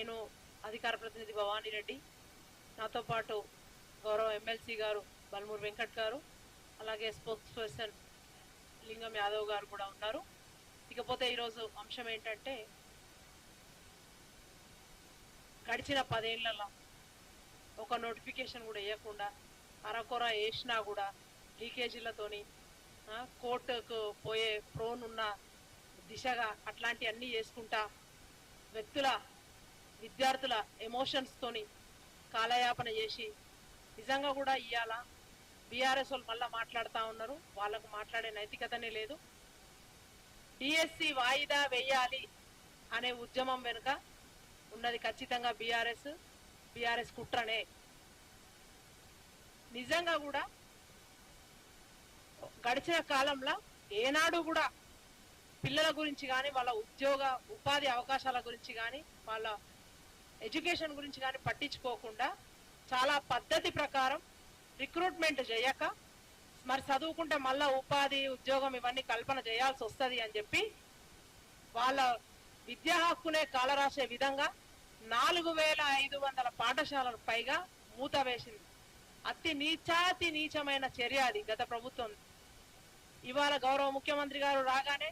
నేను అధికార ప్రతినిధి భవానీ రెడ్డి. నాతో పాటు గౌరవ ఎమ్మెల్సీ గారు బల్మూరు వెంకట్ గారు అలాగే స్పోక్స్ పర్సన్ లింగం యాదవ్ గారు కూడా ఉన్నారు. ఇకపోతే ఈరోజు అంశం ఏంటంటే గడిచిన పదేళ్ళలో ఒక నోటిఫికేషన్ కూడా వేయకుండా అరకొర వేసినా కూడా లీకేజీలతోని కోర్టుకు పోయే ప్రోన్ ఉన్న దిశగా అట్లాంటి అన్నీ చేసుకుంటా వ్యక్తుల విద్యార్థుల ఎమోషన్స్తోని కాలయాపన చేసి నిజంగా కూడా ఇవాళ బీఆర్ఎస్ వాళ్ళు మళ్ళీ మాట్లాడుతూ ఉన్నారు. వాళ్ళకు మాట్లాడే నైతికతనే లేదు. డిఎస్సి వాయిదా వేయాలి అనే ఉద్యమం వెనుక ఉన్నది ఖచ్చితంగా బీఆర్ఎస్ బీఆర్ఎస్ కుట్రనే. నిజంగా కూడా గడిచిన కాలంలో ఏనాడు కూడా పిల్లల గురించి కానీ వాళ్ళ ఉద్యోగ ఉపాధి అవకాశాల గురించి కానీ వాళ్ళ ఎడ్యుకేషన్ గురించి కానీ పట్టించుకోకుండా చాలా పద్ధతి ప్రకారం రిక్రూట్మెంట్ చేయక మరి చదువుకుంటే మళ్ళా ఉపాధి ఉద్యోగం ఇవన్నీ కల్పన చేయాల్సి వస్తుంది అని చెప్పి వాళ్ళ విద్యా హక్కునే కాలరాసే విధంగా నాలుగు వేల ఐదు వందల పాఠశాలలకు పైగా మూత వేసింది. అతి నీచాతి నీచమైన చర్య అది గత ప్రభుత్వం. ఇవాళ గౌరవ ముఖ్యమంత్రి గారు రాగానే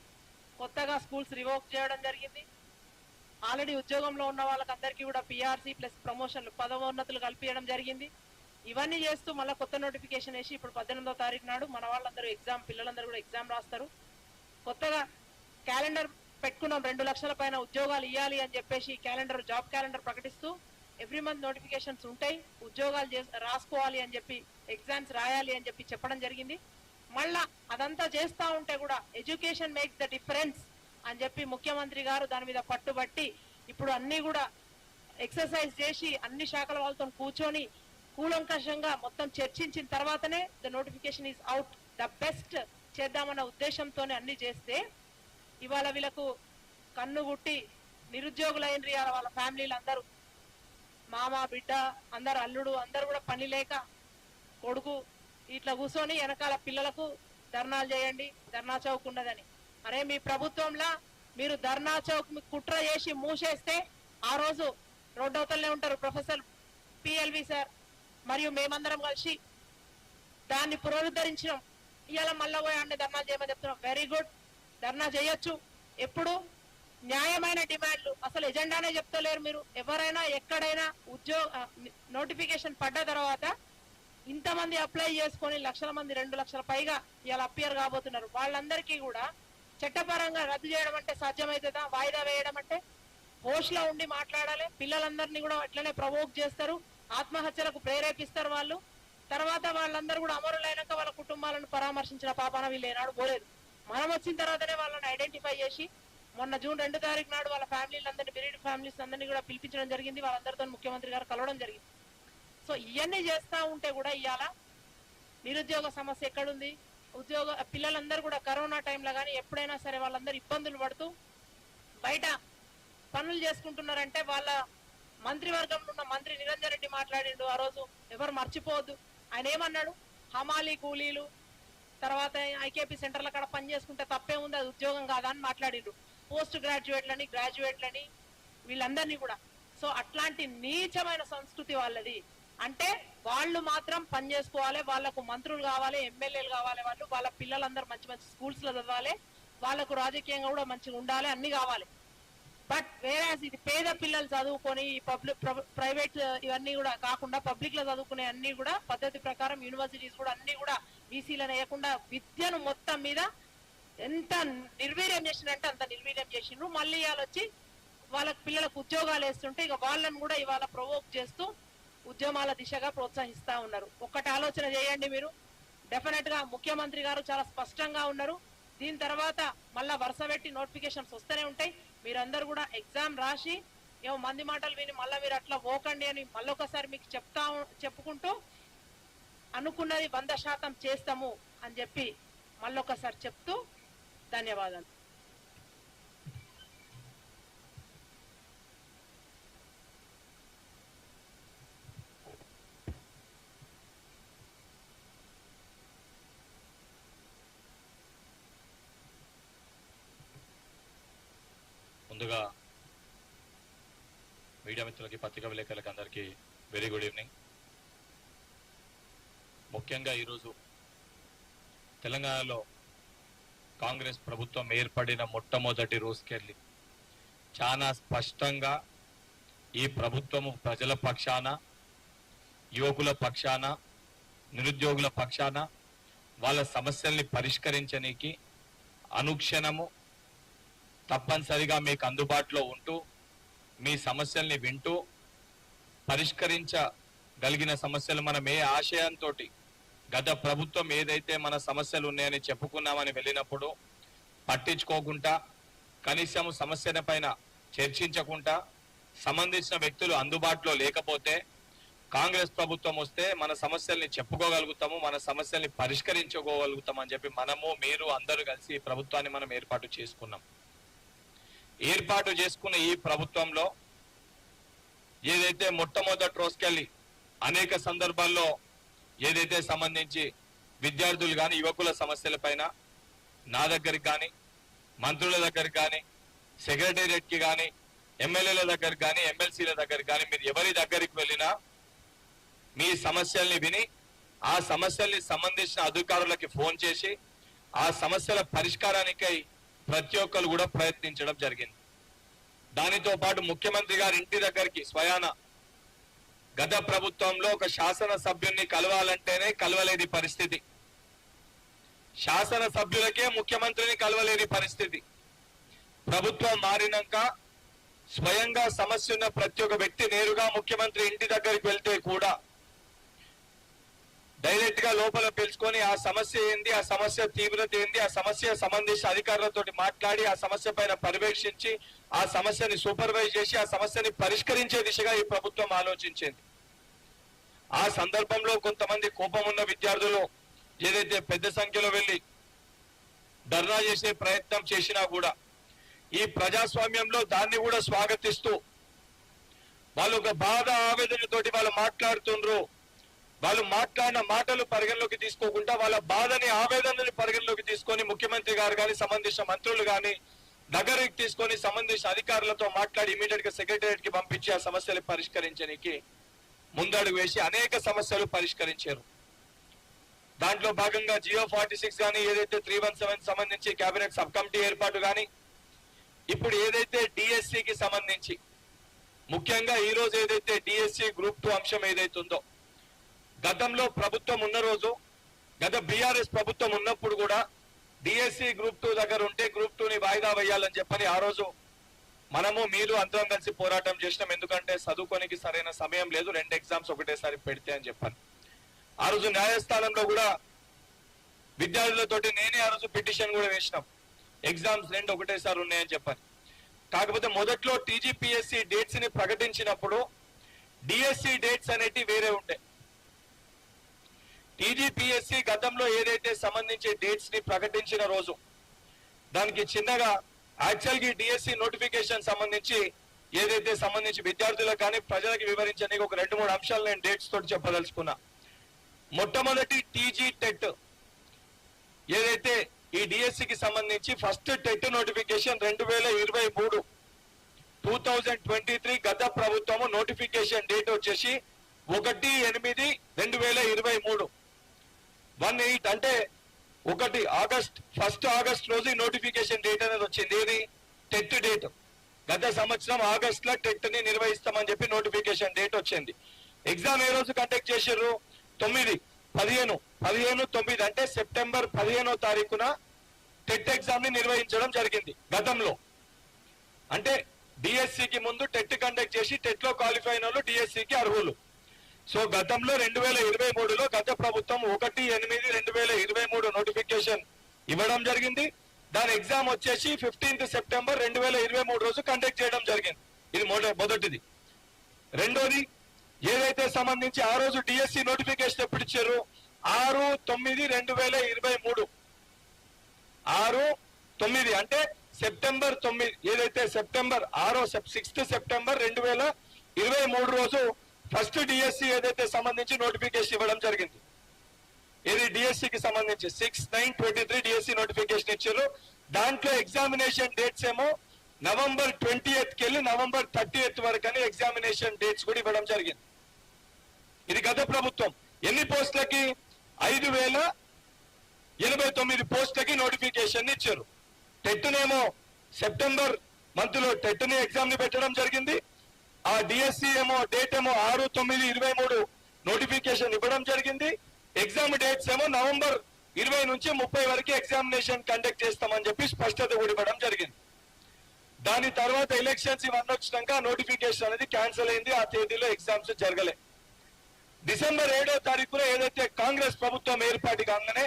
కొత్తగా స్కూల్స్ రివోక్ చేయడం జరిగింది. ఆల్రెడీ ఉద్యోగంలో ఉన్న వాళ్ళకందరికీ కూడా పిఆర్సీ ప్లస్ ప్రమోషన్లు పదవోన్నతులు కల్పించడం జరిగింది. ఇవన్నీ చేస్తూ మళ్ళీ కొత్త నోటిఫికేషన్ వేసి ఇప్పుడు పద్దెనిమిదో తారీఖు నాడు మన వాళ్ళందరూ ఎగ్జామ్ పిల్లలందరూ కూడా ఎగ్జామ్ రాస్తారు. కొత్తగా క్యాలెండర్ పెట్టుకున్నాం రెండు లక్షల పైన ఉద్యోగాలు ఇవ్వాలి అని చెప్పేసి క్యాలెండర్ జాబ్ క్యాలెండర్ ప్రకటిస్తూ ఎవ్రీ మంత్ నోటిఫికేషన్స్ ఉంటాయి. ఉద్యోగాలు రాసుకోవాలి అని చెప్పి ఎగ్జామ్స్ రాయాలి అని చెప్పి చెప్పడం జరిగింది. మళ్ళా అదంతా చేస్తా ఉంటే కూడా ఎడ్యుకేషన్ మేక్స్ ద డిఫరెన్స్ అని చెప్పి ముఖ్యమంత్రి గారు దాని మీద పట్టుబట్టి ఇప్పుడు అన్ని కూడా ఎక్సర్సైజ్ చేసి అన్ని శాఖల వాళ్ళతో కూర్చొని కూలంకషంగా మొత్తం చర్చించిన తర్వాతనే the notification is out the best చేద్దామన్న ఉద్దేశంతోనే అన్ని చేస్తే ఇవాళ వీళ్ళకు కన్ను గుట్టి నిరుద్యోగులైన వాళ్ళ ఫ్యామిలీలు అందరూ మామ బిడ్డ అందరు అల్లుడు అందరు కూడా పని లేక కొడుకు ఇట్లా కూర్చొని వెనకాల పిల్లలకు ధర్నాలు చేయండి ధర్నా చౌక్ ఉన్నదని. అరే మీ ప్రభుత్వంలో మీరు ధర్నా చౌక్ కుట్ర చేసి మూసేస్తే ఆ రోజు రోడ్డవతలనే ఉంటారు ప్రొఫెసర్ పిఎల్వి సార్. మరియు మేమందరం కలిసి దాన్ని పునరుద్ధరించినాం. ఇవాళ మళ్ళా పోయి అన్ని ధర్నాలు చేయమని చెప్తున్నాం. వెరీ గుడ్ ధర్నా చేయొచ్చు. ఎప్పుడు? న్యాయమైన డిమాండ్లు. అసలు ఎజెండానే చెప్తలేరు మీరు. ఎవరైనా ఎక్కడైనా ఉద్యోగ నోటిఫికేషన్ పడ్డ తర్వాత ఇంతమంది అప్లై చేసుకొని లక్షల మంది రెండు లక్షల పైగా ఇవాళ అపియర్ కాబోతున్నారు. వాళ్ళందరికీ కూడా చట్టపరంగా రద్దు చేయడం అంటే సాధ్యమవుతుందా వాయిదా వేయడం అంటే? హోష్లో ఉండి మాట్లాడాలి. పిల్లలందరినీ కూడా అట్లనే ప్రవోక్ చేస్తారు. ఆత్మహత్యలకు ప్రేరేపిస్తారు వాళ్ళు. తర్వాత వాళ్ళందరూ కూడా అమరులైనాక వాళ్ళ కుటుంబాలను పరామర్శించిన పాపాన వీళ్ళు ఏనాడు పోలేదు. మనం వచ్చిన తర్వాతనే వాళ్ళని ఐడెంటిఫై చేసి మొన్న జూన్ రెండు తారీఖు నాడు వాళ్ళ ఫ్యామిలీలందరినీ బిరీడ్ ఫ్యామిలీస్ అందరినీ కూడా పిలిపించడం జరిగింది. వాళ్ళందరితో ముఖ్యమంత్రి గారు కలవడం జరిగింది. సో ఇవన్నీ చేస్తా ఉంటే కూడా ఇవాళ నిరుద్యోగ సమస్య ఎక్కడుంది? ఉద్యోగ పిల్లలందరూ కూడా కరోనా టైంలో కానీ ఎప్పుడైనా సరే వాళ్ళందరూ ఇబ్బందులు పడుతూ బయట పనులు చేసుకుంటున్నారంటే వాళ్ళ మంత్రివర్గంలో ఉన్న మంత్రి నిరంజన్ రెడ్డి మాట్లాడిండు ఆ రోజు ఎవరు మర్చిపోవద్దు. ఆయన ఏమన్నాడు? హమాలీ కూలీలు తర్వాత ఐకేపీ సెంటర్ల కాడ పని చేసుకుంటే తప్పే ఉంది అది ఉద్యోగం కాదా అని మాట్లాడిండు. పోస్ట్ గ్రాడ్యుయేట్లని గ్రాడ్యుయేట్లని వీళ్ళందరినీ కూడా. సో అట్లాంటి నీచమైన సంస్కృతి వాళ్ళది. అంటే వాళ్ళు మాత్రం పని చేసుకోవాలి వాళ్ళకు మంత్రులు కావాలి ఎమ్మెల్యేలు కావాలి వాళ్ళు వాళ్ళ పిల్లలందరూ మంచి మంచి స్కూల్స్లో చదవాలి వాళ్ళకు రాజకీయంగా కూడా మంచిగా ఉండాలి అన్ని కావాలి. బట్ వేరే ఇది పేద పిల్లలు చదువుకొని పబ్లిక్ ప్రైవేట్ ఇవన్నీ కూడా కాకుండా పబ్లిక్లో చదువుకునే అన్ని కూడా పద్ధతి ప్రకారం యూనివర్సిటీస్ కూడా అన్ని కూడా బీసీలను వేయకుండా విద్యను మొత్తం మీద ఎంత నిర్వీర్యం చేసిందంటే అంత నిర్వీర్యం చేసిండ్రు. మళ్ళీ ఇవాళ వచ్చి వాళ్ళకి పిల్లలకు ఉద్యోగాలు వేస్తుంటే ఇక వాళ్ళని కూడా ఇవాళ ప్రొవోక్ చేస్తూ ఉద్యమాల దిశగా ప్రోత్సహిస్తా ఉన్నారు. ఒక్కటి ఆలోచన చేయండి మీరు. డెఫినెట్గా ముఖ్యమంత్రి గారు చాలా స్పష్టంగా ఉన్నారు. దీని తర్వాత మళ్ళా వరుస పెట్టి నోటిఫికేషన్స్ వస్తూనే ఉంటాయి. మీరందరూ కూడా ఎగ్జామ్ రాసి ఏమో మంది మాటలు విని మళ్ళీ మీరు అట్లా పోకండి అని మళ్ళొకసారి మీకు చెప్తా చెప్పుకుంటూ అనుకున్నది వంద శాతం చేస్తాము అని చెప్పి మళ్ళొకసారి చెప్తూ ధన్యవాదాలు. మీడియా మిత్రులకి పత్రికా విలేకరులకి అందరికీ వెరీ గుడ్ ఈవినింగ్ ముఖ్యంగా ఈరోజు తెలంగాణలో కాంగ్రెస్ ప్రభుత్వం ఏర్పడిన మొట్టమొదటి రోజుకెళ్ళి చాలా స్పష్టంగా ఈ ప్రభుత్వము ప్రజల పక్షాన యువకుల పక్షాన నిరుద్యోగుల పక్షాన వాళ్ళ సమస్యల్ని పరిష్కరించనీకి అనుక్షణము తప్పనిసరిగా మీకు అందుబాటులో ఉంటూ మీ సమస్యల్ని వింటూ పరిష్కరించగలిగిన సమస్యలు మనం ఏ ఆశయంతో గత ప్రభుత్వం ఏదైతే మన సమస్యలు ఉన్నాయని చెప్పుకున్నామని వెళ్ళినప్పుడు పట్టించుకోకుండా కనీసం సమస్యల పైన చర్చించకుండా సంబంధించిన వ్యక్తులు అందుబాటులో లేకపోతే కాంగ్రెస్ ప్రభుత్వం వస్తే మన సమస్యల్ని చెప్పుకోగలుగుతాము మన సమస్యల్ని పరిష్కరించుకోగలుగుతాం అని చెప్పి మనము మీరు అందరూ కలిసి ప్రభుత్వాన్ని మనం ఏర్పాటు చేసుకున్నాం. ఏర్పాటు చేసుకున్న ఈ ప్రభుత్వంలో ఏదైతే మొట్టమొదటి రోజుకెళ్ళి అనేక సందర్భాల్లో ఏదైతే సంబంధించి విద్యార్థులు కానీ యువకుల సమస్యలపైన నా దగ్గరికి కానీ మంత్రుల దగ్గరికి కానీ సెక్రటేరియట్కి కానీ ఎమ్మెల్యేల దగ్గరికి కానీ ఎమ్మెల్సీల దగ్గరికి కానీ మీరు ఎవరి దగ్గరికి వెళ్ళినా మీ సమస్యల్ని విని ఆ సమస్యల్ని సంబంధించిన అధికారులకి ఫోన్ చేసి ఆ సమస్యల పరిష్కారానికై ప్రతి ఒక్కరు కూడా ప్రయత్నించడం జరిగింది. దానితో పాటు ముఖ్యమంత్రి గారి ఇంటి దగ్గరికి స్వయాన గత ప్రభుత్వంలో ఒక శాసన సభ్యుల్ని కలవాలంటేనే కలవలేని పరిస్థితి. శాసన సభ్యులకే ముఖ్యమంత్రిని కలవలేని పరిస్థితి. ప్రభుత్వం మారినాక స్వయంగా సమస్య ఉన్న ప్రతి ఒక్క వ్యక్తి నేరుగా ముఖ్యమంత్రి ఇంటి దగ్గరికి వెళ్తే కూడా డైరెక్ట్గా లోపల పిలుచుకొని ఆ సమస్య ఏంది ఆ సమస్య తీవ్రత ఏంది ఆ సమస్య సంబంధించిన అధికారులతో మాట్లాడి ఆ సమస్య పైన పర్యవేక్షించి ఆ సమస్యని సూపర్వైజ్ చేసి ఆ సమస్యని పరిష్కరించే దిశగా ఈ ప్రభుత్వం ఆలోచించింది. ఆ సందర్భంలో కొంతమంది కోపం ఉన్న విద్యార్థులు ఏదైతే పెద్ద సంఖ్యలో వెళ్ళి ధర్నా చేసే ప్రయత్నం చేసినా కూడా ఈ ప్రజాస్వామ్యంలో దాన్ని కూడా స్వాగతిస్తూ వాళ్ళు ఒక బాధ ఆవేదనతోటి వాళ్ళు మాట్లాడుతుండ్రు. వాళ్ళు మాట్లాడిన మాటలు పరిగణలోకి తీసుకోకుండా వాళ్ళ బాధని ఆవేదనని పరిగణలోకి తీసుకొని ముఖ్యమంత్రి గారు కానీ సంబంధించిన మంత్రులు కానీ దగ్గరికి తీసుకొని సంబంధించిన అధికారులతో మాట్లాడి ఇమీడియట్గా సెక్రటరియట్కి పంపించి ఆ సమస్యలు పరిష్కరించడానికి ముందడుగు వేసి అనేక సమస్యలు పరిష్కరించారు. దాంట్లో భాగంగా జియో ఫార్టీ సిక్స్ కానీ ఏదైతే త్రీ వన్ సెవెన్ సంబంధించి కేబినెట్ సబ్ కమిటీ ఏర్పాటు కానీ ఇప్పుడు ఏదైతే డిఎస్సి కి సంబంధించి ముఖ్యంగా ఈ రోజు ఏదైతే డిఎస్సి గ్రూప్ టూ అంశం ఏదైతే ఉందో గతంలో ప్రభుత్వం ఉన్న రోజు గత బీఆర్ఎస్ ప్రభుత్వం ఉన్నప్పుడు కూడా డిఎస్సి గ్రూప్ టూ దగ్గర ఉంటే గ్రూప్ టూని వాయిదా వేయాలని చెప్పని ఆ రోజు మనము మీరు అందరం కలిసి పోరాటం చేసినాం. ఎందుకంటే చదువుకోనికి సరైన సమయం లేదు. రెండు ఎగ్జామ్స్ ఒకటేసారి పెడితే అని చెప్పాను. ఆ రోజు న్యాయస్థానంలో కూడా విద్యార్థులతోటి నేనే ఆ రోజు పిటిషన్ కూడా వేసినాం. ఎగ్జామ్స్ రెండు ఒకటేసారి ఉన్నాయని చెప్పాను. కాకపోతే మొదట్లో టీజీపీఎస్సి డేట్స్ని ప్రకటించినప్పుడు డిఎస్సి డేట్స్ అనేటివి వేరే ఉంటాయి టీజీపీఎస్సి గతంలో ఏదైతే సంబంధించి డేట్స్ని ప్రకటించిన రోజు దానికి చిన్నగా యాక్చువల్గా డిఎస్సి నోటిఫికేషన్ సంబంధించి ఏదైతే సంబంధించి విద్యార్థులకు కానీ ప్రజలకు వివరించడానికి ఒక రెండు మూడు అంశాలు నేను డేట్స్ తోటి చెప్పదలుచుకున్నా. మొట్టమొదటి టీజీ టెట్. ఏదైతే ఈ డిఎస్సికి సంబంధించి ఫస్ట్ టెట్ నోటిఫికేషన్ రెండు వేల ఇరవై మూడు టూ థౌజండ్ ట్వంటీ త్రీ గత ప్రభుత్వము నోటిఫికేషన్ డేట్ వచ్చేసి ఒకటి ఎనిమిది రెండు వేల ఇరవై మూడు. వన్ ఎయిట్ అంటే ఒకటి ఆగస్ట్ ఫస్ట్ ఆగస్ట్ రోజు నోటిఫికేషన్ డేట్ అనేది వచ్చింది. ఏది? TET date. గత సంవత్సరం ఆగస్ట్లో టెట్ని నిర్వహిస్తామని చెప్పి నోటిఫికేషన్ డేట్ వచ్చింది. ఎగ్జామ్ ఏ రోజు కండక్ట్ చేసారు తొమ్మిది పదిహేను. పదిహేను తొమ్మిది అంటే సెప్టెంబర్ పదిహేనో తారీఖున టెట్ ఎగ్జామ్ని నిర్వహించడం జరిగింది గతంలో. అంటే డిఎస్సికి ముందు టెట్ కండక్ట్ చేసి టెట్లో క్వాలిఫై అయిన వాళ్ళు డిఎస్సికి అర్హులు. సో గతంలో రెండు వేల ఇరవై మూడులో గత ప్రభుత్వం ఒకటి ఎనిమిది రెండు వేల ఇరవై మూడు నోటిఫికేషన్ ఇవ్వడం జరిగింది. దాని ఎగ్జామ్ వచ్చేసి ఫిఫ్టీన్త్ సెప్టెంబర్ రెండు వేల ఇరవై మూడు రోజు కండక్ట్ చేయడం జరిగింది. ఇది మొదటిది. రెండోది ఏదైతే సంబంధించి ఆ రోజు డిఎస్సి నోటిఫికేషన్ ఎప్పుడు ఇచ్చారు? ఆరు తొమ్మిది రెండు వేల ఇరవై మూడు. ఆరు తొమ్మిది అంటే సెప్టెంబర్ తొమ్మిది ఏదైతే సెప్టెంబర్ ఆరో సిక్స్త్ సెప్టెంబర్ రెండు వేల ఇరవై మూడు రోజు ఫస్ట్ డిఎస్సి ఏదైతే సంబంధించి నోటిఫికేషన్ ఇవ్వడం జరిగింది? ఇది డిఎస్సికి సంబంధించి? Six nine twenty three DSC notification ఇచ్చారు. దాంట్లో ఎగ్జామినేషన్ డేట్స్ ఏమో నవంబర్ ట్వంటీ ఎయిత్ వెళ్ళి నవంబర్ థర్టీ ఎయిత్ వరకు ఎగ్జామినేషన్ డేట్స్ కూడా ఇవ్వడం జరిగింది. ఇది గత ప్రభుత్వం. ఎన్ని పోస్టులకి? ఐదు వేల ఎనభై తొమ్మిది పోస్టులకి నోటిఫికేషన్ ఇచ్చారు. టెట్నేమో సెప్టెంబర్ మంత్లో ఎగ్జామ్ని ఎగ్జామ్ని పెట్టడం జరిగింది. ఆ డిఎస్సి ఏమో డేట్ ఏమో ఆరు తొమ్మిది ఇరవై మూడు నోటిఫికేషన్ ఇవ్వడం జరిగింది. ఎగ్జామ్ డేట్స్ ఏమో నవంబర్ ఇరవై నుంచి ముప్పై వరకు ఎగ్జామినేషన్ కండక్ట్ చేస్తామని చెప్పి స్పష్టత కూడా ఇవ్వడం జరిగింది. దాని తర్వాత ఎలక్షన్స్ ఇవన్నీ వచ్చినాక నోటిఫికేషన్ అనేది క్యాన్సిల్ అయింది. ఆ తేదీలో ఎగ్జామ్స్ జరగలే. డిసెంబర్ ఏడో తారీఖున ఏదైతే కాంగ్రెస్ ప్రభుత్వం ఏర్పాటు కాగానే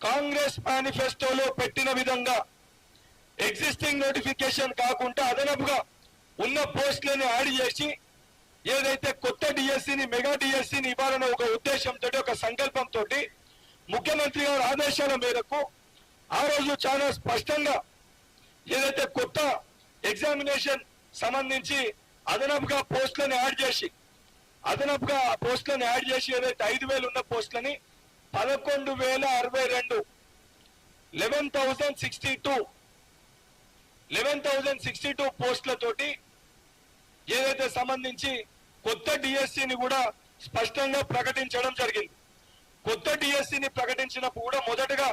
కాంగ్రెస్ మేనిఫెస్టోలో పెట్టిన విధంగా ఎగ్జిస్టింగ్ నోటిఫికేషన్ కాకుండా అదనపుగా ఉన్న పోస్టులను యాడ్ చేసి ఏదైతే కొత్త డిఎస్సిని మెగా డిఎస్సిని ఇవ్వాలనే ఒక ఉద్దేశంతో ఒక సంకల్పంతో ముఖ్యమంత్రి గారి ఆదేశాల మేరకు ఆ రోజు చాలా స్పష్టంగా ఏదైతే కొత్త ఎగ్జామినేషన్ సంబంధించి అదనపుగా పోస్టులను యాడ్ చేసి అదనపుగా ఆ పోస్టులను యాడ్ చేసి ఏదైతే ఐదు వేలు ఉన్న పోస్టులని పదకొండు వేల అరవై రెండు eleven thousand sixty two eleven thousand sixty two పోస్టులతోటి ఏదైతే సంబంధించి కొత్త డిఎస్సిని కూడా స్పష్టంగా ప్రకటించడం జరిగింది. కొత్త డిఎస్సిని ప్రకటించినప్పుడు కూడా మొదటగా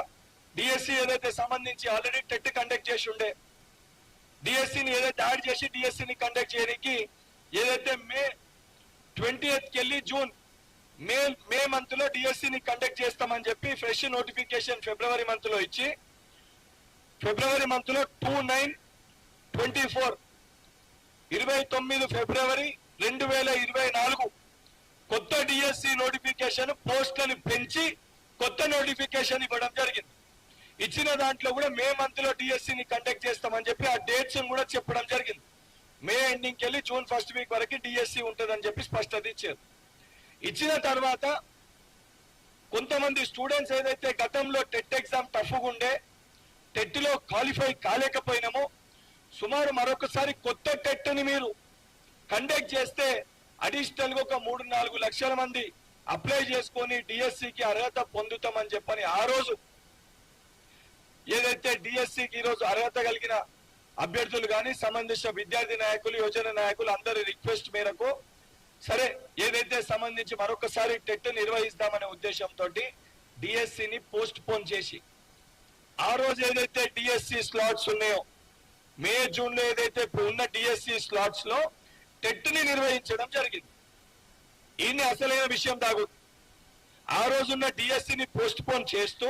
డిఎస్సి ఏదైతే సంబంధించి ఆల్రెడీ టెట్ కండక్ట్ చేసి ఉండే డిఎస్సిని ఏదైతే యాడ్ చేసి డిఎస్సిని కండక్ట్ చేయడానికి ఏదైతే మే ట్వంటీ ఎయిత్ వెళ్ళి జూన్ మే మే మంత్లో డిఎస్సిని కండక్ట్ చేస్తామని చెప్పి ఫ్రెష్ నోటిఫికేషన్ ఫిబ్రవరి మంత్లో ఇచ్చి ఫిబ్రవరి మంత్లో టూ నైన్ ట్వంటీ ఫోర్ ఇరవై తొమ్మిది ఫిబ్రవరి రెండు వేల ఇరవై నాలుగు కొత్త డిఎస్సి నోటిఫికేషన్ పోస్టులను పెంచి కొత్త నోటిఫికేషన్ ఇవ్వడం జరిగింది. ఇచ్చిన దాంట్లో కూడా మే మంత్లో డిఎస్సిని కండక్ట్ చేస్తామని చెప్పి ఆ డేట్స్ కూడా చెప్పడం జరిగింది. మే ఎండింగ్కి వెళ్ళి జూన్ ఫస్ట్ వీక్ వరకు డిఎస్సి ఉంటుందని చెప్పి స్పష్టత ఇచ్చారు. ఇచ్చిన తర్వాత కొంతమంది స్టూడెంట్స్ ఏదైతే గతంలో టెట్ ఎగ్జామ్ టఫ్గా ఉండే టెట్లో క్వాలిఫై కాలేకపోయినామో సుమారు మరొకసారి కొత్త టెట్ని మీరు కండక్ట్ చేస్తే అడిషనల్గా ఒక మూడు నాలుగు లక్షల మంది అప్లై చేసుకొని డిఎస్సికి అర్హత పొందుతామని చెప్పని ఆ రోజు ఏదైతే డిఎస్సికి ఈ రోజు అర్హత కలిగిన అభ్యర్థులు కానీ సంబంధించిన విద్యార్థి నాయకులు యోజన నాయకులు అందరి రిక్వెస్ట్ మేరకు సరే ఏదైతే సంబంధించి మరొకసారి టెట్ నిర్వహిస్తామనే ఉద్దేశంతో డిఎస్సిని పోస్ట్ పోన్ చేసి ఆ రోజు ఏదైతే డిఎస్సి స్లాట్స్ ఉన్నాయో మే జూన్లో ఏదైతే ఇప్పుడు ఉన్న డిఎస్సి స్లాట్స్లో టెట్ని నిర్వహించడం జరిగింది. ఈయన్ని అసలైన విషయం దాగు ఆ రోజున్న డిఎస్సిని పోస్ట్ పోన్ చేస్తూ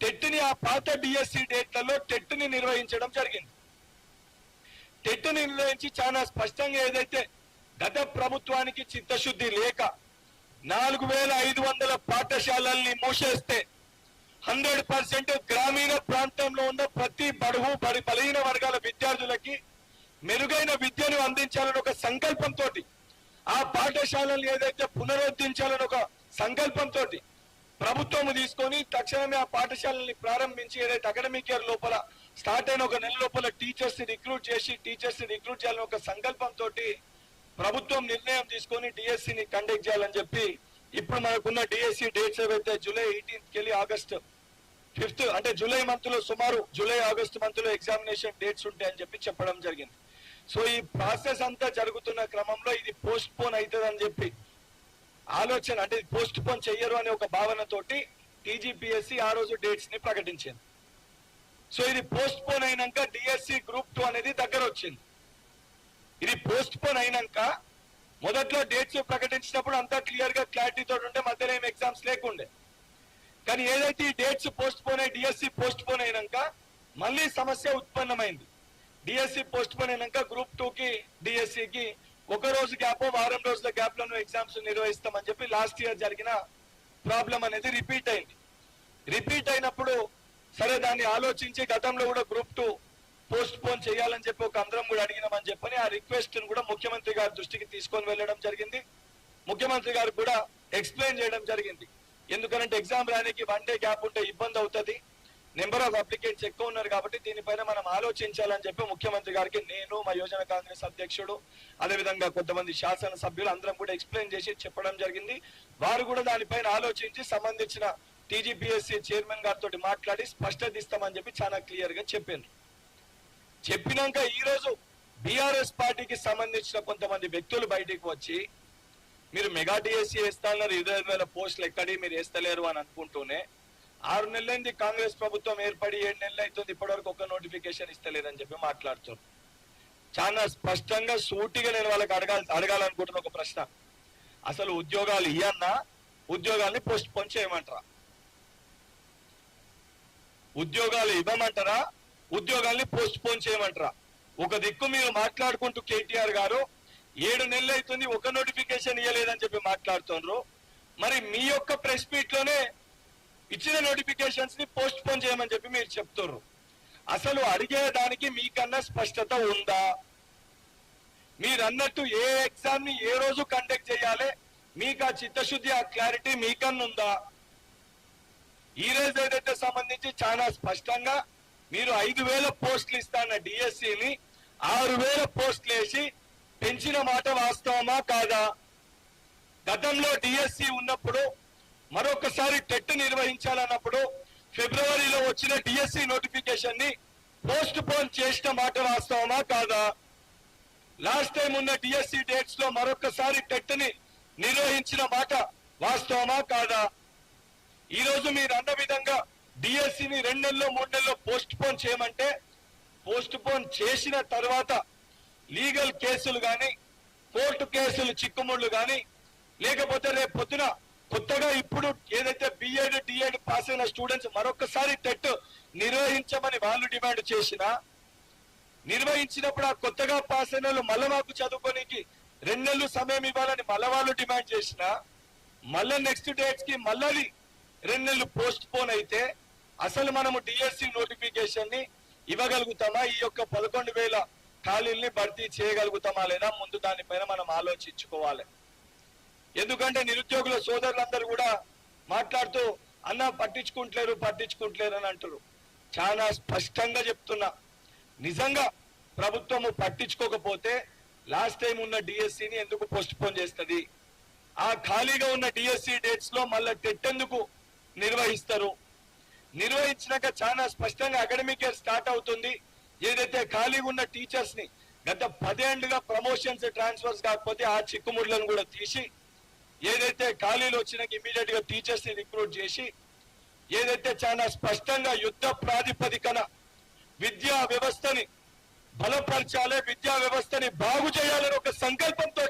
టెట్ని ఆ పాత డిఎస్సి డేట్లలో టెట్ని నిర్వహించడం జరిగింది. టెట్ని నిర్వహించి చాలా స్పష్టంగా ఏదైతే గత ప్రభుత్వానికి చిత్తశుద్ధి లేక నాలుగు వేల ఐదు వందల పాఠశాలల్ని మూసేస్తే హండ్రెడ్ పర్సెంట్ గ్రామీణ ప్రాంతంలో ఉన్న ప్రతి బడుగు బడి బలహీన వర్గాల విద్యార్థులకి మెరుగైన విద్యను అందించాలని ఒక సంకల్పంతో ఆ పాఠశాలను ఏదైతే పునరుద్ధరించాలని ఒక సంకల్పంతో ప్రభుత్వం తీసుకొని తక్షణమే ఆ పాఠశాలని ప్రారంభించి ఏదైతే అకాడమిక్ ఇయర్ లోపల స్టార్ట్ అయిన ఒక నెల లోపల టీచర్స్ని రిక్రూట్ చేసి టీచర్స్ని రిక్రూట్ చేయాలని ఒక సంకల్పంతో ప్రభుత్వం నిర్ణయం తీసుకొని డిఎస్సిని కండక్ట్ చేయాలని చెప్పి ఇప్పుడు మనకున్న డిఎస్సి డేట్స్ ఏవైతే జూలై ఎయిటీన్త్ కెళ్ళి ఆగస్ట్ ఫిఫ్త్ అంటే జూలై మంత్లో సుమారు జూలై ఆగస్ట్ మంత్లో ఎగ్జామినేషన్ డేట్స్ ఉంటాయని చెప్పి చెప్పడం జరిగింది. సో ఈ ప్రాసెస్ అంతా జరుగుతున్న క్రమంలో ఇది పోస్ట్ పోన్ అవుతుంది అని చెప్పి ఆలోచన అంటే పోస్ట్ పోన్ చెయ్యరు అనే ఒక భావనతోటి టీజీపీఎస్సి ఆ రోజు డేట్స్ని ప్రకటించింది. సో ఇది పోస్ట్ పోన్ అయినాక డిఎస్సి గ్రూప్ టూ అనేది దగ్గర వచ్చింది ఇది పోస్ట్ పోన్ అయినాక మొదట్లో డేట్స్ ప్రకటించినప్పుడు అంతా క్లియర్గా క్లారిటీ తోటి ఉంటే మధ్యలో ఏం ఎగ్జామ్స్ లేకుండే. కానీ ఏదైతే ఈ డేట్స్ పోస్ట్ పోన్ అయ్యి డిఎస్సి పోస్ట్ పోన్ అయినాక మళ్ళీ సమస్య ఉత్పన్నమైంది. డిఎస్సి పోస్ట్ పోన్ అయినాక గ్రూప్ టూ కి ఒక రోజు గ్యాప్ వారం రోజుల గ్యాప్లో ఎగ్జామ్స్ నిర్వహిస్తామని చెప్పి లాస్ట్ ఇయర్ జరిగిన ప్రాబ్లం అనేది రిపీట్ అయింది. రిపీట్ అయినప్పుడు సరే దాన్ని ఆలోచించి గతంలో కూడా గ్రూప్ టూ పోస్ట్ పోన్ చేయాలని చెప్పి ఒక అందరం కూడా అడిగినామని చెప్పని ఆ రిక్వెస్ట్ కూడా ముఖ్యమంత్రి గారి దృష్టికి తీసుకొని వెళ్ళడం జరిగింది. ముఖ్యమంత్రి గారు కూడా ఎక్స్ప్లెయిన్ చేయడం జరిగింది. ఎందుకంటే ఎగ్జామ్ రానికి వన్ డే గ్యాప్ ఉంటే ఇబ్బంది అవుతుంది. నెంబర్ ఆఫ్ అప్లికెంట్స్ ఎక్కువ ఉన్నారు కాబట్టి దీనిపైన మనం ఆలోచించాలని చెప్పి ముఖ్యమంత్రి గారికి నేను మా యోజన కాంగ్రెస్ అధ్యక్షుడు అదేవిధంగా కొంతమంది శాసన సభ్యులు అందరం కూడా ఎక్స్ప్లెయిన్ చేసి చెప్పడం జరిగింది. వారు కూడా దానిపైన ఆలోచించి సంబంధించిన టీజీపీఎస్సీ చైర్మన్ గారితో మాట్లాడి స్పష్టత ఇస్తామని చెప్పి చాలా క్లియర్గా చెప్పారు. చెప్పినాక ఈ రోజు బీఆర్ఎస్ పార్టీకి సంబంధించిన కొంతమంది వ్యక్తులు బయటికి వచ్చి మీరు మెగా డిఎస్సీ వేస్తానన్నారు ఇరవై వేల పోస్టులు ఎక్కడి మీరు వేస్తలేరు అని అనుకుంటూనే ఆరు నెలలైంది కాంగ్రెస్ ప్రభుత్వం ఏర్పడి ఏడు నెలలు అవుతుంది ఇప్పటివరకు ఒక నోటిఫికేషన్ ఇస్తలేదని చెప్పి మాట్లాడుతున్నారు. చాలా స్పష్టంగా సూటిగా నేను వాళ్ళకి అడగాలి అడగాలనుకుంటున్న ఒక ప్రశ్న. అసలు ఉద్యోగాలు ఇయ్యన్నా ఉద్యోగాల్ని పోస్ట్ పోన్ చేయమంటారా? ఉద్యోగాలు ఇవ్వమంటారా? ఉద్యోగాల్ని పోస్ట్ పోన్ చేయమంటారా. ఒక దిక్కు మీరు మాట్లాడుకుంటూ కేటీఆర్ గారు ఏడు నెలలు అవుతుంది ఒక నోటిఫికేషన్ ఇవ్వలేదని చెప్పి మాట్లాడుతున్నారు మరి మీ యొక్క ప్రెస్ మీట్లోనే ఇచ్చిన నోటిఫికేషన్స్ని పోస్ట్ పోన్ చేయమని చెప్పి మీరు చెప్తున్నారు అసలు అడిగేదానికి మీకన్నా స్పష్టత ఉందా? మీరు అన్నట్టు ఏ ఎగ్జామ్ని ఏ రోజు కండక్ట్ చేయాలి? మీకు ఆ చిత్తశుద్ధి ఆ క్లారిటీ మీకన్నా ఉందా ఈ రోజు ఏదైతే సంబంధించి చాలా స్పష్టంగా మీరు ఐదు వేల పోస్టులు ఇస్తాన్న డిఎస్సిని ఆరు వేల పోస్టులు వేసి పెంచిన మాట వాస్తవమా కాదా? గతంలో డిఎస్సి ఉన్నప్పుడు మరొకసారి టెట్ నిర్వహించాలన్నప్పుడు ఫిబ్రవరిలో వచ్చిన డిఎస్సి నోటిఫికేషన్ని పోస్ట్ పోన్ చేసిన మాట వాస్తవమా కాదా? లాస్ట్ టైం ఉన్న డిఎస్సి డేట్స్లో మరొకసారి టెట్ని నిర్వహించిన మాట వాస్తవమా కాదా? ఈ రోజు మీరు అన్న విధంగా డిఎస్సిని రెండెల్లో రెండు నెలల్లో మూడు నెలల్లో పోస్ట్ పోన్ చేయమంటే పోస్ట్ పోన్ చేసిన తర్వాత లీగల్ కేసులు కానీ కోర్టు కేసులు చిక్కుముళ్ళు కానీ లేకపోతే రేపు పొద్దున కొత్తగా ఇప్పుడు ఏదైతే B Ed D Ed pass అయిన స్టూడెంట్స్ మరొకసారి టెట్ నిర్వహించమని వాళ్ళు డిమాండ్ చేసిన నిర్వహించినప్పుడు ఆ కొత్తగా పాస్ అయిన వాళ్ళు మళ్ళా మాకు చదువుకోనికి రెండు నెలలు సమయం ఇవ్వాలని మల్లవాళ్ళు వాళ్ళు డిమాండ్ చేసిన మళ్ళీ నెక్స్ట్ డేట్స్కి మళ్ళీ రెండు నెలలు పోస్ట్ పోన్ అయితే అసలు మనము డిఎస్సి నోటిఫికేషన్ని ఇవ్వగలుగుతామా? ఈ యొక్క పదకొండు వేల ఖాళీల్ని భర్తీ చేయగలుగుతామా లేదా? ముందు దానిపైన మనం ఆలోచించుకోవాలి. ఎందుకంటే నిరుద్యోగుల సోదరులందరూ కూడా మాట్లాడుతూ అన్న పట్టించుకుంటలేరు పట్టించుకుంటలేరు అని అంటారు చాలా స్పష్టంగా చెప్తున్నా. నిజంగా ప్రభుత్వము పట్టించుకోకపోతే లాస్ట్ టైం ఉన్న డిఎస్సిని ఎందుకు పోస్ట్ పోన్ చేస్తుంది? ఆ ఖాళీగా ఉన్న డిఎస్సి డేట్స్లో మళ్ళీ టెట్ ఎందుకు నిర్వహిస్తారు. నిర్వహించినాక చాలా స్పష్టంగా అకాడమిక్ ఇయర్ స్టార్ట్ అవుతుంది. ఏదైతే ఖాళీగా ఉన్న టీచర్స్ని గత పదేండుగా ప్రమోషన్స్ ట్రాన్స్ఫర్స్ కాకపోతే ఆ చిక్కుముడులను కూడా తీసి ఏదైతే ఖాళీలు వచ్చినాక ఇమీడియట్గా టీచర్స్ని రిక్రూట్ చేసి ఏదైతే చాలా స్పష్టంగా యుద్ధ ప్రాతిపదికన విద్యా వ్యవస్థని బలపరచాలి విద్యా వ్యవస్థని బాగు చేయాలని ఒక సంకల్పంతో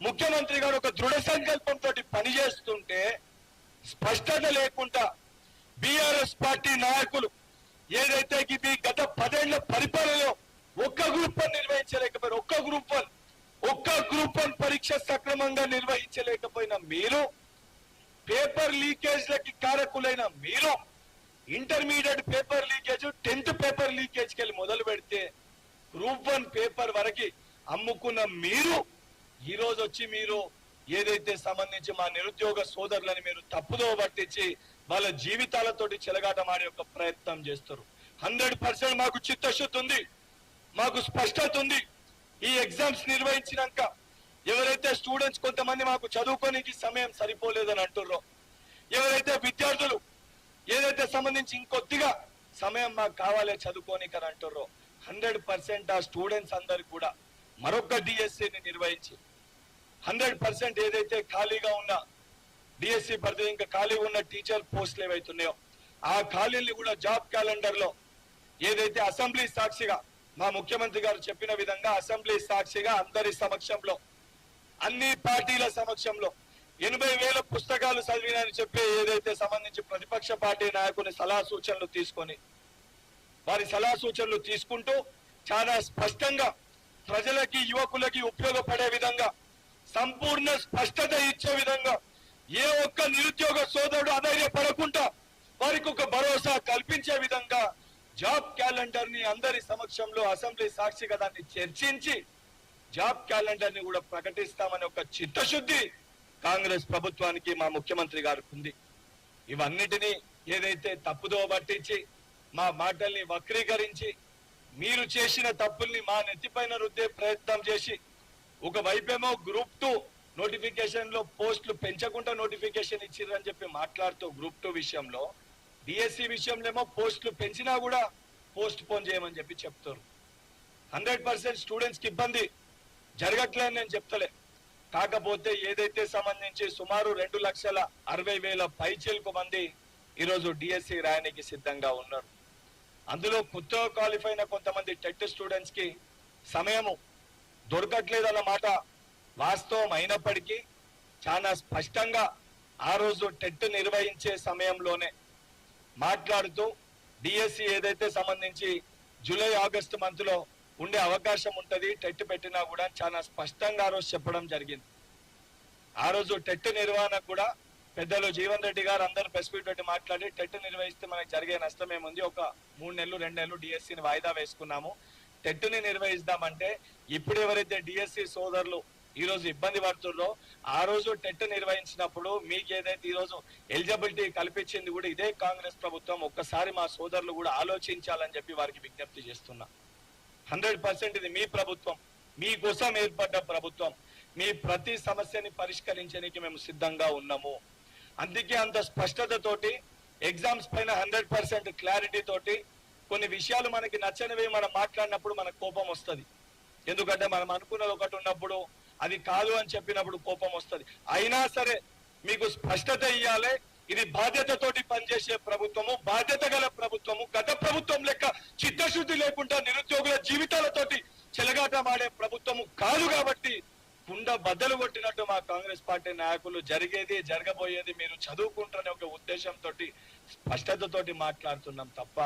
ముఖ్యమంత్రి గారు ఒక దృఢ సంకల్పంతో పనిచేస్తుంటే స్పష్టత లేక మా నిరుద్యోగ సోదరులని మీరు తప్పుదో పట్టించి వాళ్ళ జీవితాలతోటి చెలగాటమాడే ఒక ప్రయత్నం చేస్తారు. హండ్రెడ్ పర్సెంట్ మాకు చిత్తశుద్ధి ఉంది మాకు స్పష్టత ఉంది. ఈ ఎగ్జామ్స్ నిర్వహించినాక ఎవరైతే స్టూడెంట్స్ కొంతమంది మాకు చదువుకోనికి సమయం సరిపోలేదని అంటుర్రో ఎవరైతే విద్యార్థులు ఏదైతే సంబంధించి ఇంకొద్దిగా సమయం మాకు కావాలి చదువుకోనికి అని అంటుర్రో హండ్రెడ్ పర్సెంట్ ఆ స్టూడెంట్స్ అందరు కూడా మరొక డిఎస్సిని నిర్వహించి హండ్రెడ్ పర్సెంట్ ఏదైతే ఖాళీగా ఉన్న డిఎస్సి భర్తీ ఇంకా ఖాళీగా ఉన్న టీచర్ పోస్టులు ఏవైతున్నాయో ఆ ఖాళీల్ని కూడా జాబ్ క్యాలెండర్లో ఏదైతే అసెంబ్లీ సాక్షిగా మా ముఖ్యమంత్రి గారు చెప్పిన విధంగా అసెంబ్లీ సాక్షిగా అందరి సమక్షంలో అన్ని పార్టీల సమక్షంలో ఎనభై వేల పుస్తకాలు చదివినని చెప్పి ఏదైతే సంబంధించి ప్రతిపక్ష పార్టీ నాయకుని సలహా సూచనలు తీసుకొని వారి సలహా సూచనలు తీసుకుంటూ చాలా స్పష్టంగా ప్రజలకి యువకులకి ఉపయోగపడే విధంగా సంపూర్ణ స్పష్టత ఇచ్చే విధంగా ఏ ఒక్క నిరుద్యోగ సోదరుడు అధైర్యపడకుండా వారికి ఒక భరోసా కల్పించే విధంగా జాబ్ క్యాలెండర్ని అందరి సమక్షంలో అసెంబ్లీ సాక్షిగా దాన్ని చర్చించి జాబ్ క్యాలెండర్ని కూడా ప్రకటిస్తామని ఒక చిత్తశుద్ధి కాంగ్రెస్ ప్రభుత్వానికి మా ముఖ్యమంత్రి గారికి ఉంది. ఇవన్నిటినీ ఏదైతే తప్పుదో పట్టించి మా మాటల్ని వక్రీకరించి మీరు చేసిన తప్పుల్ని మా నెత్తిపైన రుద్దే ప్రయత్నం చేసి ఒకవైపేమో గ్రూప్ టూ నోటిఫికేషన్లో పోస్టులు పెంచకుండా నోటిఫికేషన్ ఇచ్చిర్రని చెప్పి మాట్లాడుతూ గ్రూప్ టూ విషయంలో డిఎస్సి విషయంలో ఏమో పోస్టులు పెంచినా కూడా పోస్ట్ పోన్ చేయమని చెప్పి చెప్తారు. హండ్రెడ్ పర్సెంట్ స్టూడెంట్స్కి ఇబ్బంది. జరగట్లేదని నేను చెప్తలే. కాకపోతే ఏదైతే సంబంధించి సుమారు రెండు లక్షల అరవై వేల పైచీలకు మంది ఈరోజు డిఎస్సి రాయడానికి సిద్ధంగా ఉన్నారు. అందులో కొత్తగా క్వాలిఫైన కొంతమంది టెట్ స్టూడెంట్స్కి సమయము దొరకట్లేదు అన్నమాట వాస్తవం అయినప్పటికీ చాలా స్పష్టంగా ఆ రోజు టెట్ నిర్వహించే సమయంలోనే మాట్లాడుతూ డిఎస్సి ఏదైతే సంబంధించి జూలై ఆగస్టు మంత్లో ఉండే అవకాశం ఉంటుంది టెట్ పెట్టినా కూడా చాలా స్పష్టంగా ఆ రోజు చెప్పడం జరిగింది. ఆ రోజు టెట్ నిర్వహణ కూడా పెద్దలు జీవన్ రెడ్డి గారు అందరు ప్రెస్ మీట్ పెట్టి మాట్లాడి టెట్ నిర్వహిస్తే మనకి జరిగే నష్టం ఏముంది? ఒక మూడు నెలలు రెండు నెలలు డిఎస్సిని వాయిదా వేసుకున్నాము. టెట్ని నిర్వహిద్దామంటే ఇప్పుడు ఎవరైతే డిఎస్సి సోదరులు ఈ రోజు ఇబ్బంది పడుతుందో ఆ రోజు టెట్ నిర్వహించినప్పుడు మీకు ఏదైతే ఈ రోజు ఎలిజిబిలిటీ కల్పించింది కూడా ఇదే కాంగ్రెస్ ప్రభుత్వం ఒక్కసారి మా సోదరులు కూడా ఆలోచించాలని చెప్పి వారికి విజ్ఞప్తి చేస్తున్నా. హండ్రెడ్ పర్సెంట్ ఇది మీ ప్రభుత్వం మీకోసం ఏర్పడ్డ ప్రభుత్వం. మీ ప్రతి సమస్యని పరిష్కరించడానికి మేము సిద్ధంగా ఉన్నాము. అందుకే అంత స్పష్టతతోటి ఎగ్జామ్స్ పైన హండ్రెడ్ పర్సెంట్ క్లారిటీ తోటి కొన్ని విషయాలు మనకి నచ్చనివి మనం మాట్లాడినప్పుడు మనకు కోపం వస్తది. ఎందుకంటే మనం అనుకున్నది ఒకటి ఉన్నప్పుడు అది కాదు అని చెప్పినప్పుడు కోపం వస్తది. అయినా సరే మీకు స్పష్టత ఇవ్వాలి ఇది బాధ్యతతోటి పనిచేసే ప్రభుత్వము బాధ్యత గల ప్రభుత్వము గత ప్రభుత్వం లెక్క చిత్తశుద్ధి లేకుండా నిరుద్యోగుల జీవితాలతోటి చెలగాటమాడే ప్రభుత్వము కాదు కాబట్టి కుండ బద్దలు కొట్టినట్టు మా కాంగ్రెస్ పార్టీ నాయకులు జరిగేది జరగబోయేది మీరు చదువుకుంటారనే ఒక ఉద్దేశంతో స్పష్టతతోటి మాట్లాడుతున్నాం తప్ప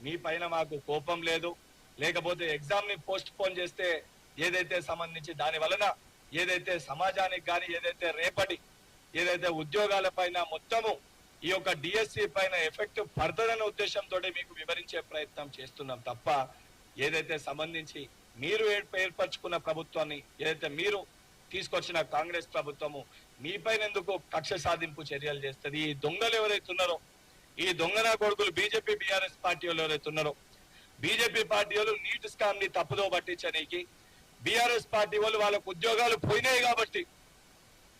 మీ పైన మాకు కోపం లేదు. లేకపోతే ఎగ్జామ్ని పోస్ట్ పోన్ చేస్తే ఏదైతే సంబంధించి దాని వలన ఏదైతే సమాజానికి కానీ ఏదైతే రేపటి ఏదైతే ఉద్యోగాల పైన మొత్తము ఈ యొక్క డిఎస్సి పైన ఎఫెక్ట్ పడుతుందనే ఉద్దేశంతో మీకు వివరించే ప్రయత్నం చేస్తున్నాం తప్ప ఏదైతే సంబంధించి మీరు ఏర్ప- ఏర్పరచుకున్న ప్రభుత్వాన్ని ఏదైతే మీరు తీసుకొచ్చిన కాంగ్రెస్ ప్రభుత్వము మీ పైన ఎందుకు కక్ష సాధింపు చర్యలు చేస్తుంది? ఈ దొంగలు ఎవరైతే ఉన్నారో ఈ దొంగన కొడుకులు బీజేపీ బీఆర్ఎస్ పార్టీ వాళ్ళు ఉన్నారో బీజేపీ పార్టీ వాళ్ళు నీట్ స్కామ్ని తప్పుదో పట్టించడానికి బీఆర్ఎస్ పార్టీ వాళ్ళు వాళ్ళకు ఉద్యోగాలు పోయినాయి కాబట్టి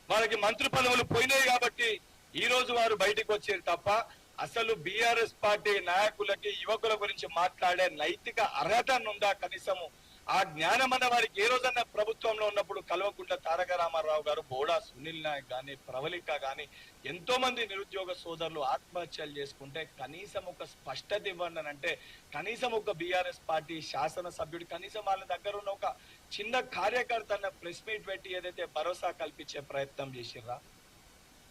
వాళ్ళకి మంత్రి పదవులు పోయినాయి కాబట్టి ఈ రోజు వారు బయటకు వచ్చారు తప్ప అసలు బీఆర్ఎస్ పార్టీ నాయకులకి యువకుల గురించి మాట్లాడే నైతిక అర్హత ఉందా కనీసము ఆ జ్ఞానం అన్న వారికి ఏ రోజన్నా ప్రభుత్వంలో ఉన్నప్పుడు కల్వకుంట్ల తారక రామారావు గారు బోడా సునీల్ నాయక్ గాని ప్రవళిక గాని ఎంతో మంది నిరుద్యోగ సోదరులు ఆత్మహత్యలు చేసుకుంటే కనీసం ఒక స్పష్టత ఇవ్వండి అని అంటే కనీసం ఒక బీఆర్ఎస్ పార్టీ శాసనసభ్యుడు కనీసం వాళ్ళ దగ్గర ఉన్న ఒక చిన్న కార్యకర్త ప్రెస్ మీట్ పెట్టి ఏదైతే భరోసా కల్పించే ప్రయత్నం చేసిర్రా?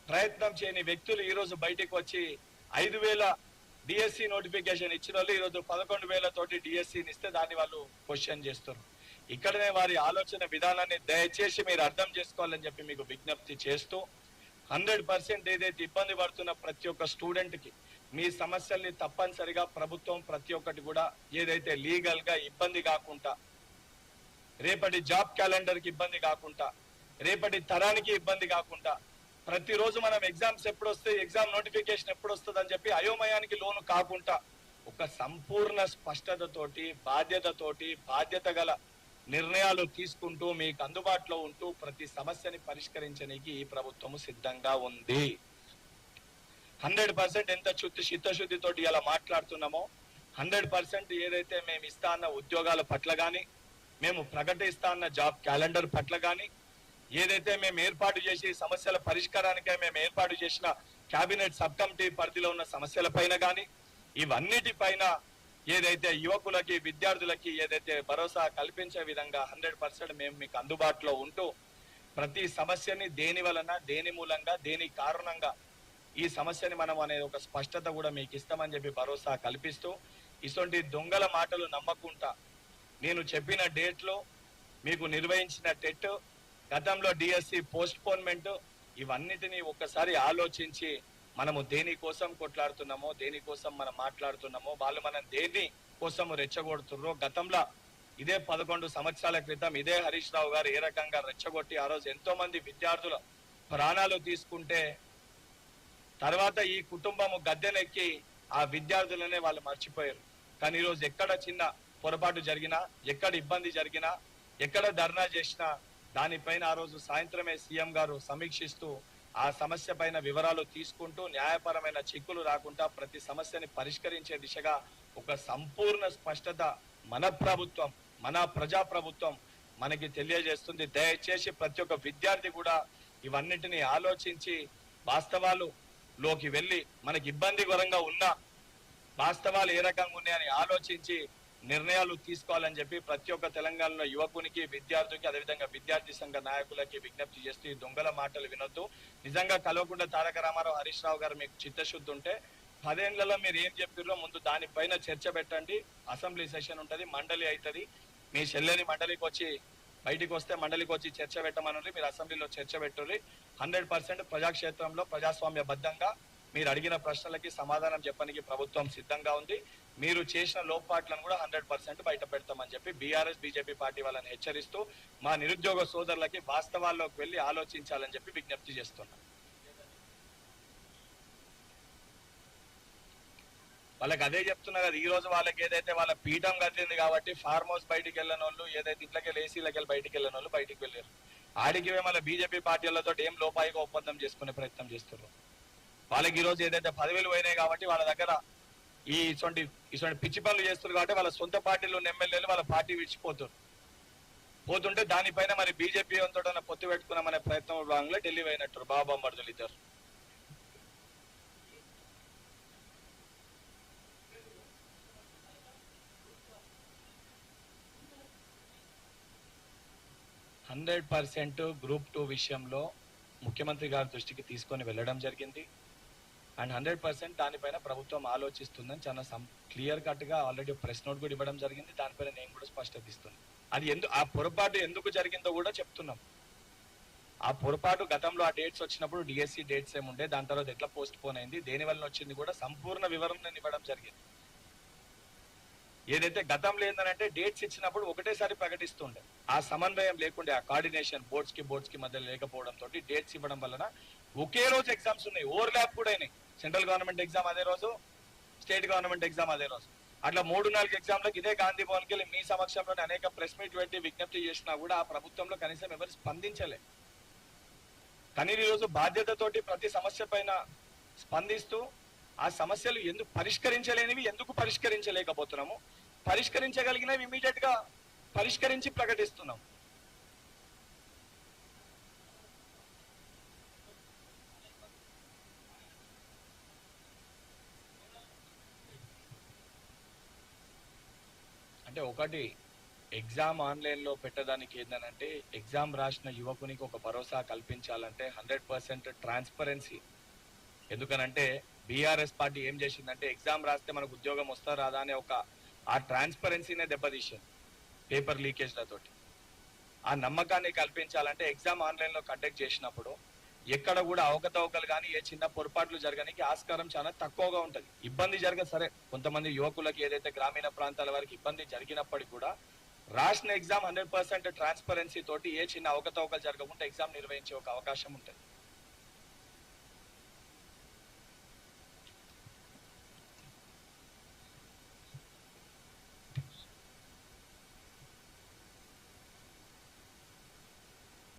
ప్రయత్నం చేయని వ్యక్తులు ఈరోజు బయటకు వచ్చి ఐదు వేల డిఎస్సి నోటిఫికేషన్ ఇచ్చిన వాళ్ళు ఈరోజు పదకొండు వేల తోటి డిఎస్సిని ఇస్తే దాన్ని వాళ్ళు క్వశ్చన్ చేస్తారు. ఇక్కడనే వారి ఆలోచన విధానాన్ని దయచేసి మీరు అర్థం చేసుకోవాలని చెప్పి మీకు విజ్ఞప్తి చేస్తూ హండ్రెడ్ పర్సెంట్ ఏదైతే ఇబ్బంది పడుతున్న ప్రతి ఒక్క స్టూడెంట్కి మీ సమస్యల్ని తప్పనిసరిగా ప్రభుత్వం ప్రతి ఒక్కటి కూడా ఏదైతే లీగల్గా ఇబ్బంది కాకుండా రేపటి జాబ్ క్యాలెండర్కి ఇబ్బంది కాకుండా రేపటి తరానికి ఇబ్బంది కాకుండా ప్రతిరోజు మనం ఎగ్జామ్స్ ఎప్పుడు వస్తాయి ఎగ్జామ్ నోటిఫికేషన్ ఎప్పుడు వస్తుంది అని చెప్పి అయోమయానికి లోను కాకుండా ఒక సంపూర్ణ స్పష్టతతోటి బాధ్యతతోటి బాధ్యత గల నిర్ణయాలు తీసుకుంటూ మీకు అందుబాటులో ఉంటూ ప్రతి సమస్యని పరిష్కరించడానికి ఈ ప్రభుత్వము సిద్ధంగా ఉంది. హండ్రెడ్ పర్సెంట్ ఎంత శుద్ధి చిత్తశుద్ధితోటి ఇలా మాట్లాడుతున్నామో హండ్రెడ్ పర్సెంట్ ఏదైతే మేము ఇస్తా అన్న ఉద్యోగాల పట్ల కానీ మేము ప్రకటిస్తా అన్న జాబ్ క్యాలెండర్ పట్ల కానీ ఏదైతే మేము ఏర్పాటు చేసి సమస్యల పరిష్కారానికై మేము ఏర్పాటు చేసిన కేబినెట్ సబ్ కమిటీ పరిధిలో ఉన్న సమస్యల పైన కానీ ఇవన్నిటిపైన ఏదైతే యువకులకి విద్యార్థులకి ఏదైతే భరోసా కల్పించే విధంగా హండ్రెడ్ పర్సెంట్ మేము మీకు అందుబాటులో ఉంటూ ప్రతి సమస్యని దేని వలన దేని మూలంగా దేని కారణంగా ఈ సమస్యని మనం అనేది ఒక స్పష్టత కూడా మీకు ఇస్తామని చెప్పి భరోసా కల్పిస్తూ ఇటువంటి దొంగల మాటలు నమ్మకుండా నేను చెప్పిన డేట్లో మీకు నిర్వహించిన టెట్ గతంలో డిఎస్సి పోస్ట్ పోన్మెంట్ ఇవన్నిటిని ఒక్కసారి ఆలోచించి మనము దేనికోసం కొట్లాడుతున్నామో దేనికోసం మనం మాట్లాడుతున్నామో వాళ్ళు మనం దేని కోసం రెచ్చగొడుతున్నారో గతంలో ఇదే పదకొండు సంవత్సరాల క్రితం ఇదే హరీష్ రావు గారు ఏ రకంగా రెచ్చగొట్టి ఆ రోజు ఎంతో మంది విద్యార్థుల ప్రాణాలు తీసుకుంటే తర్వాత ఈ కుటుంబము గద్దెనెక్కి ఆ విద్యార్థులనే వాళ్ళు మర్చిపోయారు. కానీ ఈరోజు ఎక్కడ చిన్న పొరపాటు జరిగినా ఎక్కడ ఇబ్బంది జరిగినా ఎక్కడ ధర్నా చేసినా దానిపైన ఆ రోజు సాయంత్రమే సీఎం గారు సమీక్షిస్తూ ఆ సమస్య పైన వివరాలు తీసుకుంటూ న్యాయపరమైన చిక్కులు రాకుండా ప్రతి సమస్యని పరిష్కరించే దిశగా ఒక సంపూర్ణ స్పష్టత మన ప్రభుత్వం మన ప్రజా ప్రభుత్వం మనకి తెలియజేస్తుంది. దయచేసి ప్రతి ఒక్క విద్యార్థి కూడా ఇవన్నిటిని ఆలోచించి వాస్తవాలు లోకి వెళ్ళి మనకి ఇబ్బందికరంగా ఉన్న వాస్తవాలు ఏ రకంగా ఉన్నాయని ఆలోచించి నిర్ణయాలు తీసుకోవాలని చెప్పి ప్రతి ఒక్క తెలంగాణలో యువకునికి విద్యార్థికి అదేవిధంగా విద్యార్థి సంఘ నాయకులకి విజ్ఞప్తి చేస్తూ ఈ దొంగల మాటలు వినొద్దు. నిజంగా కలవకుండా తారక రామారావు హరీష్ రావు గారు మీకు చిత్తశుద్ధి ఉంటే పదేళ్ళలో మీరు ఏం చెప్పారో ముందు దానిపైన చర్చ పెట్టండి. అసెంబ్లీ సెషన్ ఉంటుంది మండలి అవుతుంది మీ చెల్లెని మండలికి వచ్చి బయటికి వస్తే మండలికి వచ్చి చర్చ పెట్టమని మీరు అసెంబ్లీలో చర్చ పెట్టాలి హండ్రెడ్ పర్సెంట్ ప్రజాక్షేత్రంలో ప్రజాస్వామ్య బద్దంగా మీరు అడిగిన ప్రశ్నలకి సమాధానం చెప్పడానికి ప్రభుత్వం సిద్ధంగా ఉంది. మీరు చేసిన లోపాట్లను కూడా హండ్రెడ్ పర్సెంట్ బయట పెడతామని చెప్పి బీఆర్ఎస్ బీజేపీ పార్టీ వాళ్ళని హెచ్చరిస్తూ మా నిరుద్యోగ సోదరులకి వాస్తవాల్లోకి వెళ్ళి ఆలోచించాలని చెప్పి విజ్ఞప్తి చేస్తున్నాం. వాళ్ళకి అదే చెప్తున్నా కదా ఈ రోజు వాళ్ళకి ఏదైతే వాళ్ళ పీఠం కదిలింది కాబట్టి ఫార్మ్ హౌస్ బయటికి వెళ్ళిన వాళ్ళు ఏదైతే ఇంట్లోకి వెళ్ళి ఏసీలకి వెళ్ళి బయటికి వెళ్ళిన వాళ్ళు బయటికి వెళ్ళారు. ఆడికి మళ్ళీ బీజేపీ పార్టీలతో ఏం లోపాయిగా ఒప్పందం చేసుకునే ప్రయత్నం చేస్తున్నారు వాళ్ళకి ఈ రోజు ఏదైతే పదవిలు పోయినాయి కాబట్టి వాళ్ళ దగ్గర ఈ ఇటువంటి ఇటువంటి పిచ్చి పనులు చేస్తున్నారు కాబట్టి వాళ్ళ సొంత పార్టీలో ఉన్న ఎమ్మెల్యేలు వాళ్ళ పార్టీ విడిచిపోతారు. పోతుంటే దానిపైన మరి బీజేపీ తోట పొత్తు పెట్టుకున్నామనే ప్రయత్నం భాగంగా ఢిల్లీ పోయినట్టు బాబా మర్దులు ఇద్దరు. హండ్రెడ్ పర్సెంట్ గ్రూప్ టూ విషయంలో ముఖ్యమంత్రి గారి దృష్టికి తీసుకొని వెళ్ళడం జరిగింది. అండ్ హండ్రెడ్ పర్సెంట్ దానిపైన ప్రభుత్వం ఆలోచిస్తుందని చాలా క్లియర్ కట్గా ఆల్రెడీ ప్రెస్ నోట్ కూడా ఇవ్వడం జరిగింది. దానిపైన నేను కూడా స్పష్టత ఇస్తుంది అది ఎందు ఆ పొరపాటు ఎందుకు జరిగిందో కూడా చెప్తున్నాం. ఆ పొరపాటు గతంలో ఆ డేట్స్ వచ్చినప్పుడు డిఎస్సి డేట్స్ ఏముండే దాని తర్వాత ఎట్లా పోస్ట్ పోన్ అయింది దేని వలన వచ్చింది కూడా సంపూర్ణ వివరణ నేను ఇవ్వడం జరిగింది. ఏదైతే గతంలో ఏంటంటే డేట్స్ ఇచ్చినప్పుడు ఒకటేసారి ప్రకటిస్తుండే. ఆ సమన్వయం లేకుండే ఆ కోఆర్డినేషన్ బోర్డ్స్కి బోర్డ్స్కి మధ్య లేకపోవడం తోటి డేట్స్ ఇవ్వడం వలన ఒకే రోజు ఎగ్జామ్స్ ఉన్నాయి ఓవర్ ల్యాప్ కూడా అయినాయి. సెంట్రల్ గవర్నమెంట్ ఎగ్జామ్ అదే రోజు స్టేట్ గవర్నమెంట్ ఎగ్జామ్ అదే రోజు. అట్లా మూడు నాలుగు ఎగ్జామ్లకు ఇదే గాంధీ భవన్కి వెళ్ళి మీ సమక్షంలోనే అనేక ప్రెస్ మీట్ పెట్టి విజ్ఞప్తి చేసినా కూడా ఆ ప్రభుత్వంలో కనీసం ఎవరు స్పందించలే. కానీ ఈ రోజు బాధ్యతతోటి ప్రతి సమస్య పైన స్పందిస్తూ ఆ సమస్యలు ఎందుకు పరిష్కరించలేనివి ఎందుకు పరిష్కరించలేకపోతున్నాము? పరిష్కరించగలిగినవి ఇమీడియట్గా పరిష్కరించి ప్రకటిస్తున్నాం అంటే ఒకటి ఎగ్జామ్ ఆన్లైన్లో పెట్టడానికి ఏంటంటే ఎగ్జామ్ రాసిన యువకునికి ఒక భరోసా కల్పించాలంటే హండ్రెడ్ పర్సెంట్ ట్రాన్స్పరెన్సీ. ఎందుకనంటే బీఆర్ఎస్ పార్టీ ఏం చేసిందంటే ఎగ్జామ్ రాస్తే మనకు ఉద్యోగం వస్తా రాదా అనే ఒక ఆ ట్రాన్స్పరెన్సీనే దెబ్బతీసింది పేపర్ లీకేజ్లతోటి. ఆ నమ్మకాన్ని కల్పించాలంటే ఎగ్జామ్ ఆన్లైన్లో కండక్ట్ చేసినప్పుడు ఎక్కడ కూడా అవకతవకలు కానీ ఏ చిన్న పొరపాట్లు జరగడానికి ఆస్కారం చాలా తక్కువగా ఉంటది. ఇబ్బంది జరగ సరే కొంతమంది యువకులకి ఏదైతే గ్రామీణ ప్రాంతాల వారికి ఇబ్బంది జరిగినప్పటికీ కూడా రాసిన ఎగ్జామ్ హండ్రెడ్ పర్సెంట్ ట్రాన్స్పరెన్సీ తోటి ఏ చిన్న అవకతవకలు జరగకుండా ఎగ్జామ్ నిర్వహించే ఒక అవకాశం ఉంటుంది.